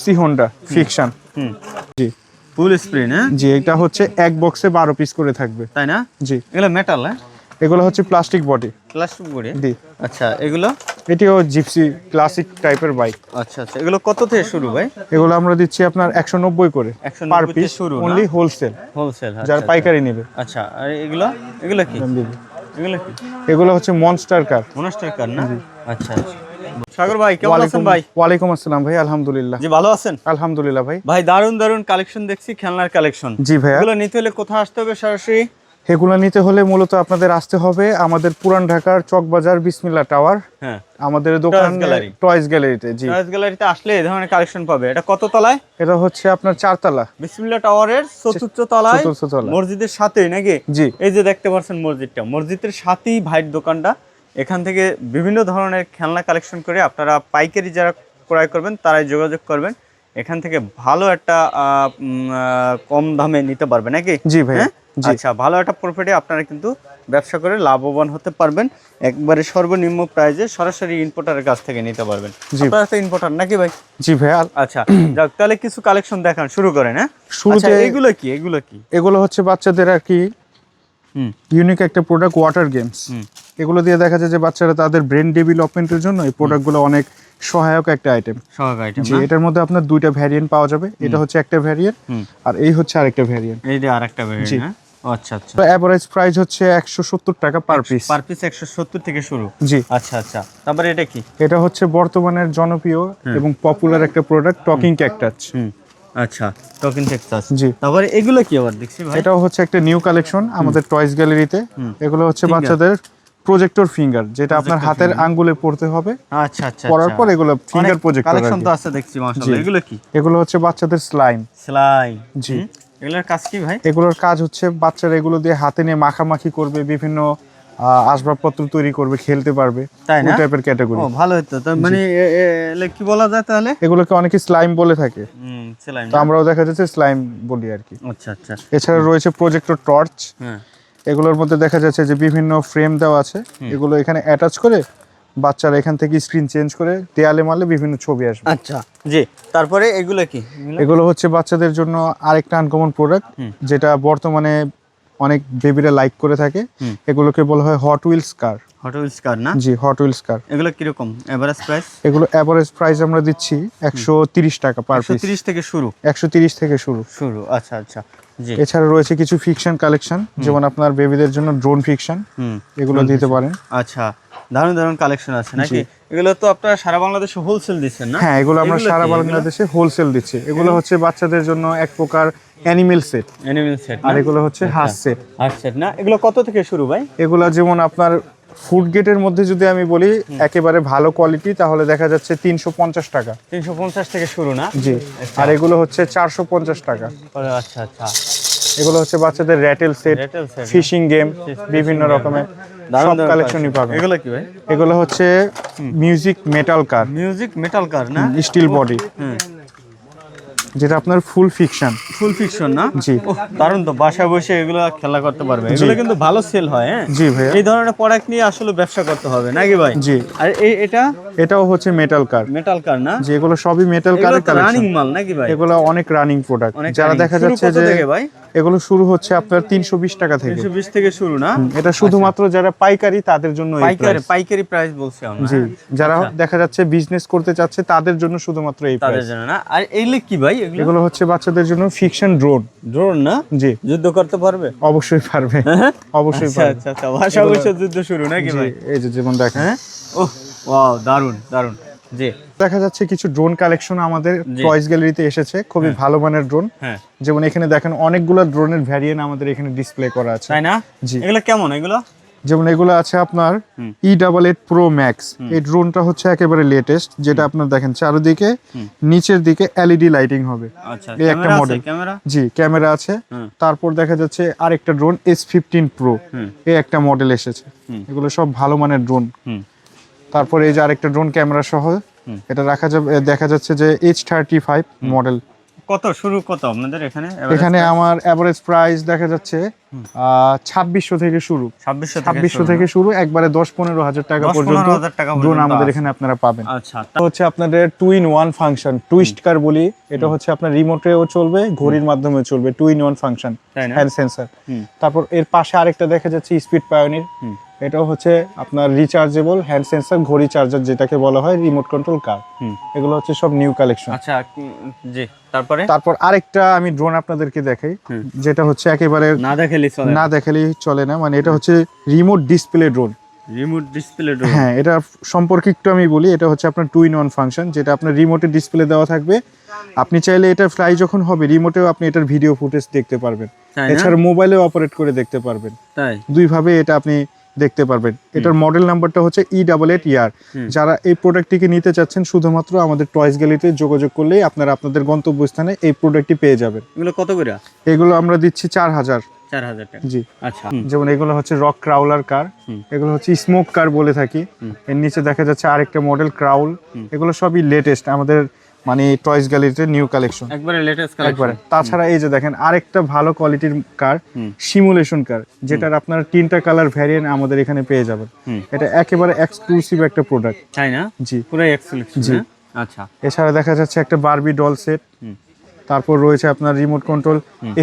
Gypsy Honda friction জি। Full screen হ্যাঁ? জি এটা হচ্ছে এক বক্সে বারো পিস করে থাকবে। তাই না? জি। এগুলো মেটাল হ্যাঁ? এগুলো হচ্ছে প্লাস্টিক বডি প্লাস্টিক বডি জি। আচ্ছা এগুলো? এটিও জিপসি ক্লাসিক টাইপের বাইক আচ্ছা আচ্ছা। এগুলো কত থেকে শুরু ভাই? এগুলো আমরা দিচ্ছি আপনার একশো নব্বই করে। 190 পার পিস শুরু অনলি হোলসেল হোলসেল যারা পাইকারি নেবে। আচ্ছা আর এগুলো? এগুলো কি? এগুলো কি? এগুলো হচ্ছে মনস্টার কার মনস্টার কার না? আচ্ছা আচ্ছা। সাগর ভাই কেমন আছেন ভাই? ওয়ালাইকুম আসসালাম ভাই আলহামদুলিল্লাহ। জি ভালো আছেন? আলহামদুলিল্লাহ ভাই। ভাই দারুণ দারুণ কালেকশন দেখছি খেলনার কালেকশন জি ভাইয়া। এগুলো নিতে হলে কোথায় আসতে হবে সরাসরি? এগুলো নিতে হলে মূলত আপনাদের আসতে হবে আমাদের পুরান ঢাকার চকবাজার বিসমিল্লা টাওয়ার। হ্যাঁ। আমাদের দোকান Gallery। টয়েস গ্যালারিতে জি। গ্যালারিতে আসলে এই ধরনের কালেকশন পাবে। এটা কত তলায়? এটা হচ্ছে আপনার চারতলা। বিসমিল্লা টাওয়ারের চতুর্থ তলায়। চতুর্থ তলা। মসজিদের সাথেই নাকি? জি। এই যে দেখতে পাচ্ছেন মসজিদটা। মসজিদের সাথেই ভাইয়ের দোকানটা। এখান থেকে বিভিন্ন ধরনের খেলনা কালেকশন করে আপনারা পাইকারি যারা ক্রয় করবেন তারাই যোগাযোগ করবেন। এখান থেকে ভালো একটা কম দামে নিতে পারবেন নাকি? জি ভাইয়া হ্যাঁ? আচ্ছা ভালো একটা প্রফিটে আপনারা কিন্তু ব্যবসা করে লাভবান হতে পারবেন। একবারে সর্বনিম্ন প্রাইজে সরাসরি ইম্পোর্টারের কাছ থেকে নিতে পারবেন। আপনারা তো ইম্পোর্টার নাকি ভাই? জি ভাইয়া। আচ্ছা যাক তাহলে কিছু কালেকশন দেখান শুরু করেন হ্যাঁ? শুরুতে- আচ্ছা, এগুলো কি? এগুলো কি? এগুলো হচ্ছে বাচ্চাদের আর কি হুম। ইউনিক একটা প্রোডাক্ট ওয়াটার গেমস হুম। এগুলো দিয়ে দেখা যায় যে বাচ্চারা তাদের ব্রেন ডেভেলপমেন্টের জন্য এই প্রোডাক্টগুলো অনেক সহায়ক একটা আইটেম সহগ আইটেম জি এটার মধ্যে আপনার দুইটা ভ্যারিয়েন্ট পাওয়া যাবে। এটা হচ্ছে একটা ভ্যারিয়েন্ট আর এই হচ্ছে আরেকটা ভ্যারিয়েন্ট এই যে আরেকটা জি। ভেরিয়েন্ট হ্যাঁ আচ্ছা আচ্ছা। তো প্রাইস হচ্ছে একশো সত্তর টাকা পার পিস পার থেকে শুরু? জি। আচ্ছা আচ্ছা। তারপরে এটা কি? এটা হচ্ছে বর্তমানের জনপ্রিয় এবং পপুলার একটা প্রোডাক্ট টকিং আচ্ছা টেক্সাস জি। তারপরে এগুলো কি আবার দেখছি ভাই? এটাও হচ্ছে একটা নিউ কালেকশন আমাদের টয়েস গ্যালারিতে এগুলো হচ্ছে বাচ্চাদের প্রজেক্টর ফিঙ্গার যেটা আপনার হাতের আঙ্গুলে পড়তে হবে। আচ্ছা আচ্ছা পরার পর এগুলো ফিঙ্গার প্রজেক্ট কালেকশন তো আছে দেখছি মাশাআল্লাহ। এগুলো কি? এগুলো হচ্ছে বাচ্চাদের স্লাইম সেলাই জি। এগুলোর কাজ কি ভাই? এগুলোর কাজ হচ্ছে বাচ্চারা এগুলো দিয়ে হাতে নিয়ে মাখামাখি করবে বিভিন্ন আসবাবপত্র তৈরি করবে খেলতে পারবে তাই না? ওই টাইপের ক্যাটাগরি ও ভালো হতো তো মানে কি বলা যায় তাহলে? এগুলোকে অনেকে স্লাইম বলে থাকে। হুম সেলাই তো আমরাও দেখা যাচ্ছে স্লাইম বলি আর কি। আচ্ছা আচ্ছা। এছাড়া রয়েছে প্রজেক্টর টর্চ হ্যাঁ। এগুলোর মধ্যে দেখা যাচ্ছে যে বিভিন্ন ফ্রেম দেওয়া আছে। এগুলো এখানে অ্যাটাচ করে বাচ্চারা এখান থেকে স্ক্রিন চেঞ্জ করে দেয়ালে মারলে বিভিন্ন ছবি আসবে। আচ্ছা জি তারপরে এগুলো কি? এগুলো? হচ্ছে বাচ্চাদের জন্য আরেকটা আনকমন প্রোডাক্ট যেটা বর্তমানে অনেক বেবিরা লাইক করে থাকে। এগুলোকে বলা হয় Hot Wheels car Hot Wheels car না? জি হট হুইলস কার এগুলো কীরকম? এভারেজ প্রাইস এগুলো অ্যাভারেজ প্রাইস আমরা দিচ্ছি একশো তিরিশ টাকা পার পিস তিরিশ থেকে শুরু? একশো তিরিশ থেকে শুরু। শুরু আচ্ছা আচ্ছা। এছাড়া রয়েছে কিছু ফিকশন কালেকশন যেমন আপনার বেবিদের জন্য ড্রোন ফিকশন এগুলো দিতে পারেন। আচ্ছা দারুণ দারুণ কালেকশন আছে নাকি? এগুলো তো আপনারা সারা বাংলাদেশে হোলসেল দিচ্ছেন না? হ্যাঁ এগুলো আমরা সারা বাংলাদেশে হোলসেল দিচ্ছি। এগুলো হচ্ছে বাচ্চাদের জন্য এক প্রকার অ্যানিমেল সেট অ্যানিমেল সেট আর এগুলো হচ্ছে হাঁস সেট হার্ট সেট না? এগুলো কত থেকে শুরু ভাই? এগুলো যেমন আপনার ফুড গেটের মধ্যে যদি আমি বলি একেবারে ভালো কোয়ালিটি তাহলে দেখা যাচ্ছে তিনশো পঞ্চাশ টাকা। তিনশো পঞ্চাশ থেকে শুরু না? জি। আর এগুলো হচ্ছে চারশো পঞ্চাশ টাকা। আচ্ছা আচ্ছা। এগুলো হচ্ছে বাচ্চাদের র্যাটেল সেট ফিশিং গেম বিভিন্ন রকমের। সব কালেকশনই পাবেন। এগুলো কি ভাই? এগুলো হচ্ছে music metal car music metal car না? স্টিল বডি যেটা আপনার ফুল ফিকশন ফুল ফিকশন না? জি। দারুণ তো বাসায় বসে এগুলো খেলা করতে পারবে। এগুলো কিন্তু ভালো সেল হয় হ্যাঁ? জি ভাইয়া। এই ধরনের প্রোডাক্ট নিয়ে আসলে ব্যবসা করতে হবে নাকি ভাই? জি। আর এই এটা? এটাও হচ্ছে মেটাল কার মেটাল কার না? যে এগুলো সবই মেটাল রানিং মাল নাকি ভাই? এগুলো অনেক রানিং প্রোডাক্ট যারা দেখা যাচ্ছে যে ভাই? এগুলো শুরু হচ্ছে আপনার তিনশো বিশ টাকা থেকে। 320 থেকে শুরু না? এটা শুধুমাত্র যারা পাইকারি তাদের জন্য এই পাইকারি পাইকারি প্রাইস বলছি আমরা জি হ্যাঁ? যারা আচ্ছা। দেখা যাচ্ছে বিজনেস করতে চাচ্ছে তাদের জন্য শুধুমাত্র এই তাদের প্রাইস জন্য না? আর এইগুলো কি ভাই? এগুলো? এগুলো হচ্ছে বাচ্চাদের জন্য ফিকশন ড্রোন। ড্রোন না? জি। যুদ্ধ করতে পারবে? অবশ্যই পারবে। অবশ্যই আচ্ছা পারবে। আচ্ছা আচ্ছা। ভাষা যুদ্ধ শুরু নাকি ভাই? এই যে যেমন দেখেন। হ্যাঁ? ও ওয়াও দারুণ দারুণ জি। দেখা যাচ্ছে কিছু ড্রোন কালেকশন আমাদের। টয়েস গ্যালারিতে এসেছে। খুবই ভালো মানের ড্রোন। হ্যাঁ। যেমন এখানে দেখেন অনেকগুলো ড্রোনের ভ্যারিয়েন্ট আমাদের এখানে ডিসপ্লে করা আছে। তাই না? জি। এগুলো কেমন? এগুলো? যেমন এগুলো আছে আপনার E double eight pro max এই ড্রোনটা হচ্ছে একেবারে লেটেস্ট যেটা আপনার দেখেন চারিদিকে নিচের দিকে এলইডি লাইটিং হবে। আচ্ছা এই একটা। ক্যামেরা জি ক্যামেরা আছে। তারপর দেখা যাচ্ছে আরেকটা ড্রোন এস ফিফটিন প্রো এই একটা মডেল এসেছে। এগুলো সব ভালো মানের ড্রোন তারপর এই যে আরেকটা ড্রোন ক্যামেরা সহ এটা রাখা যাবে দেখা যাচ্ছে যে এইচ থার্টি ফাইভ মডেল কত শুরু কত আপনাদের এখানে? এখানে আমার অ্যাভারেজ প্রাইস দেখা যাচ্ছে ছাব্বিশশো থেকে শুরু। ছাব্বিশশো থেকে শুরু একবারে দশ পনেরো হাজার টাকা পর্যন্ত ড্রোন আমাদের এখানে আপনারা পাবেন। আচ্ছা হচ্ছে আপনাদের two in one function twist car বলি। এটা হচ্ছে আপনার রিমোটেও চলবে ঘড়ির মাধ্যমে চলবে two in one function hand sensor তারপর এর পাশে আরেকটা দেখা যাচ্ছে স্পিড পায়োনির। এটাও হচ্ছে আপনার রিচার্জেবল হ্যান্ড সেন্সার ঘড়ি চার্জার যেটাকে বলা হয় রিমোট কন্ট্রোল কার এগুলো হচ্ছে সব নিউ কালেকশন আচ্ছা জি তারপরে? তারপর আরেকটা আমি ড্রোন আপনাদেরকে দেখাই যেটা হচ্ছে একেবারে না দেখালি চলে না। দেখালেই চলে না। মানে এটা হচ্ছে remote display drone remote display হ্যাঁ এটা সম্পর্কে একটু আমি বলি এটা হচ্ছে আপনার টু ইন ওয়ান ফাংশন যেটা আপনার রিমোটে ডিসপ্লে দেওয়া থাকবে। আপনি চাইলে এটা ফ্লাই যখন হবে রিমোটেও আপনি এটার ভিডিও ফুটেজ দেখতে পারবেন। এছাড়া মোবাইলেও অপারেট করে দেখতে পারবেন। তাই? দুইভাবে এটা আপনি দেখতে পারবেন। এটার মডেল নাম্বারটা হচ্ছে ই ডাবল এইট ইয়ার যারা এই প্রোডাক্টটিকে নিতে চাচ্ছেন শুধুমাত্র আমাদের টয়েস গ্যালিতে যোগাযোগ করলেই আপনারা আপনাদের গন্তব্যস্থানে এই প্রোডাক্টটি পেয়ে যাবেন। এগুলো কত করে? এগুলো আমরা দিচ্ছি চার হাজার। চার হাজার টাকা। জি। আচ্ছা। যেমন এগুলো হচ্ছে রক ক্রাউলার কার এগুলো হচ্ছে স্মোক কার বলে থাকি। এর নিচে দেখা যাচ্ছে আরেকটা মডেল ক্রাউল এগুলো সবই লেটেস্ট আমাদের মানে টয়েস গ্যালারিতে নিউ কালেকশন একবারে লেটেস্ট একবারে। তাছাড়া এই যে দেখেন আরেকটা ভালো কোয়ালিটির কার সিমুলেশন কার যেটার আপনার তিনটা কালার ভ্যারিয়েন্ট আমাদের এখানে পেয়ে যাবেন। এটা একেবারে এক্সক্লুসিভ একটা প্রোডাক্ট তাই না? জি। পুরো এক্সেলেন্ট জি। আচ্ছা। এছাড়া দেখা যাচ্ছে একটা বারবি ডল সেট। তারপর রয়েছে আপনার রিমোট কন্ট্রোল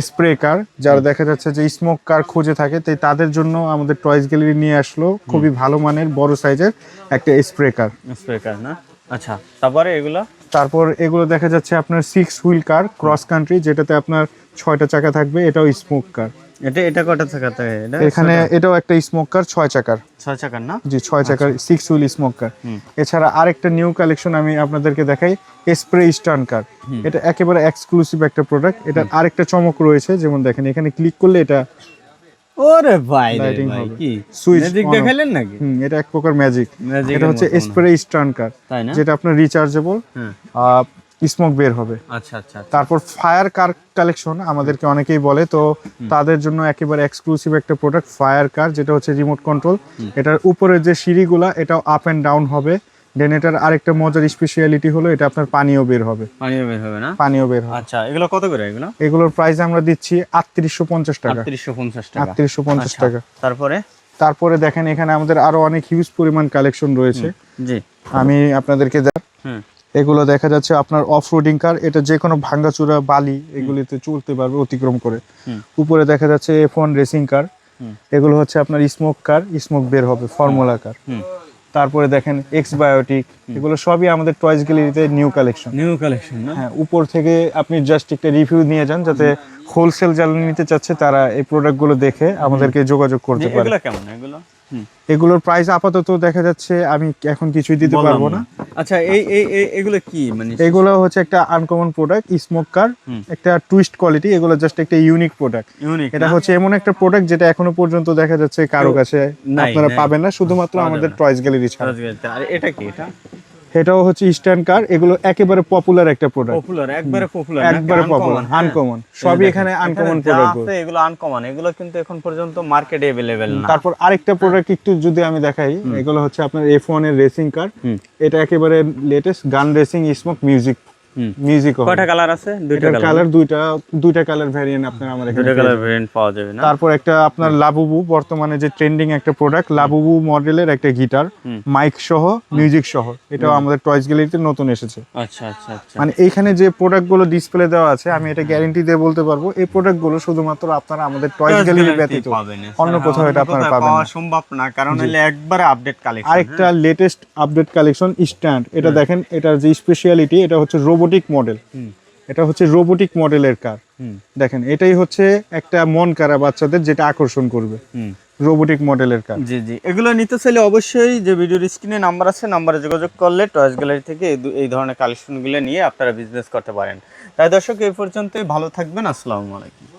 স্প্রে কার যারা দেখা যাচ্ছে যে স্মোক কার খুঁজে থাকে তাই তাদের জন্য আমাদের টয়েস গ্যালারি নিয়ে আসলো। খুবই ভালো মানের বড় সাইজের একটা স্প্রে কার স্প্রে কার না? আচ্ছা তারপরে এগুলো? তারপর এগুলো দেখা যাচ্ছে আপনার six wheel car cross country যেটাতে আপনার ছয়টা চাকা থাকবে এটাও স্মোক কার এটা এটা কটা থাকে? এটা এখানে এটাও একটা স্মোক কার ছয় চাকার। ছয় চাকার না? জি ছয় চাকার সিক্স হুইল স্মোক কার হুম। এছাড়া আরেকটা নিউ কালেকশন আমি আপনাদেরকে দেখাই স্প্রে স্টার্ন কার এটা একেবারে এক্সক্লুসিভ একটা প্রোডাক্ট এটার আরেকটা চমক রয়েছে যেমন দেখেন এখানে ক্লিক করলে এটা ওরে ভাই হবে। কি? Switch magic. দেখাইলেন নাকি? হুম, এটা এক প্রকার ম্যাজিক এটা হচ্ছে। স্প্রে স্টার্ন কার যেটা আপনার রিচার্জেবল স্মোক বের হবে। আচ্ছা আচ্ছা আচ্ছা। তারপর ফায়ার কার কালেকশন আমাদেরকে অনেকেই বলে তো তাদের জন্য একেবারে এক্সক্লুসিভ একটা প্রোডাক্ট ফায়ার কার যেটা হচ্ছে রিমোট কন্ট্রোল এটার উপরের যে সিঁড়িগুলা এটাও আপ অ্যান্ড ডাউন হবে। দেন এটার আরেকটা মজার স্পেশালিটি হলো এটা আপনার পানিও বের হবে। পানিও বের হবে না? পানিও বের হবে। আচ্ছা এগুলো কত করে এগুলো? এগুলোর প্রাইস আমরা দিচ্ছি আটত্রিশশো পঞ্চাশ টাকা। আটত্রিশশো পঞ্চাশ টাকা। আচ্ছা, টাকা। তারপরে? তারপরে দেখেন এখানে আমাদের আরও অনেক হিউজ পরিমাণ কালেকশন রয়েছে। জি। আমি আপনাদেরকে দেখ হুম। এগুলো দেখা যাচ্ছে আপনার অফ রোডিং কার এটা যে কোনো ভাঙ্গাচুরা বালি এগুলিতে চলতে পারবে অতিক্রম করে। উপরে দেখা যাচ্ছে এফ ওয়ান রেসিং কার এগুলো হচ্ছে আপনার স্মোক কার স্মোক বের হবে ফর্মুলা কার তারপরে দেখেন এক্স বায়োটিক এগুলো সবই আমাদের টয়েস গ্যালারিতে নিউ কালেকশন নিউ কালেকশন হ্যাঁ উপর থেকে আপনি জাস্ট একটা রিভিউ নিয়ে যান যাতে হোলসেল যারা নিতে চাচ্ছে তারা এই প্রোডাক্টগুলো দেখে আমাদেরকে যোগাযোগ করতে পারে। এগুলো কেমন? এগুলো? এগুলোর প্রাইস আপাতত দেখা যাচ্ছে আমি এখন কিছুই দিতে পারব না। আচ্ছা এই এই এগুলো কি মানে? এগুলো হচ্ছে একটা আনকমন প্রোডাক্ট স্মোক কার একটা টুইস্ট কোয়ালিটি এগুলো জাস্ট একটা ইউনিক প্রোডাক্ট ইউনিক এটা হচ্ছে এমন একটা প্রোডাক্ট যেটা এখনও পর্যন্ত দেখা যাচ্ছে কারও কাছে আপনারা পাবেন না শুধুমাত্র আমাদের টয়েস গ্যালারি ছাড়া। আর এটা কি এটা? এটাও হচ্ছে স্ট্যান্ড কার এগুলো একেবারে পপুলার একটা প্রোডাক্ট পপুলার একবারে পপুলার একবারে পপুলার আনকমন সবই এখানে আনকমন প্রোডাক্ট এগুলো আনকমন এগুলো কিন্তু এখন পর্যন্ত মার্কেটে अवेलेबल না তারপর আরেকটা প্রোডাক্ট একটু যদি আমি দেখাই এগুলো হচ্ছে আপনার এফ ওয়ান এর রেসিং কার হুম। এটা একেবারে latest gun racing smoke music হুম। music কয়টা কালার আছে? দুইটা কালার দুইটা দুইটা কালার ভ্যারিয়েন্ট আপনার আমার এখানে দুইটা কালার ভেরিয়েন্ট পাওয়া যাবে না? তারপর একটা আপনার লাবুবু বর্তমানে যে ট্রেন্ডিং একটা প্রোডাক্ট লাবুবু মডেলের একটা গিটার মাইক সহ মিউজিক সহ। এটাও আমাদের টয়েস গ্যালারিতে নতুন এসেছে। আচ্ছা আচ্ছা আচ্ছা। মানে এইখানে যে প্রোডাক্টগুলো ডিসপ্লে দেওয়া আছে আমি এটা গ্যারান্টি দিয়ে বলতে পারব এই প্রোডাক্টগুলো শুধুমাত্র আপনারা আমাদের টয়েস গ্যালারি ব্যতীত। অন্য কোথাও এটা আপনারা পাবেন না। সম্ভব না কারণ হলে একবারে আপডেট কালেকশন আরেকটা লেটেস্ট আপডেট কালেকশন স্ট্যান্ড এটা দেখেন এটার যে স্পেশালিটি এটা হচ্ছে রোবোটিক মডেল এটা হচ্ছে রোবোটিক মডেলের কার দেখেন এটাই হচ্ছে একটা মন কারা বাচ্চাদের যেটা আকর্ষণ করবে। রোবোটিক মডেলের কার জি জি। এগুলো নিতে চাইলে অবশ্যই যে ভিডিওর স্ক্রিনে নাম্বার আছে নাম্বারে যোগাযোগ করলে টয়েস গ্যালারি থেকে এই ধরনের কালেকশনগুলো নিয়ে আপনারা বিজনেস করতে পারেন। তাই দর্শক এই পর্যন্তই। ভালো থাকবেন। আসসালামু আলাইকুম।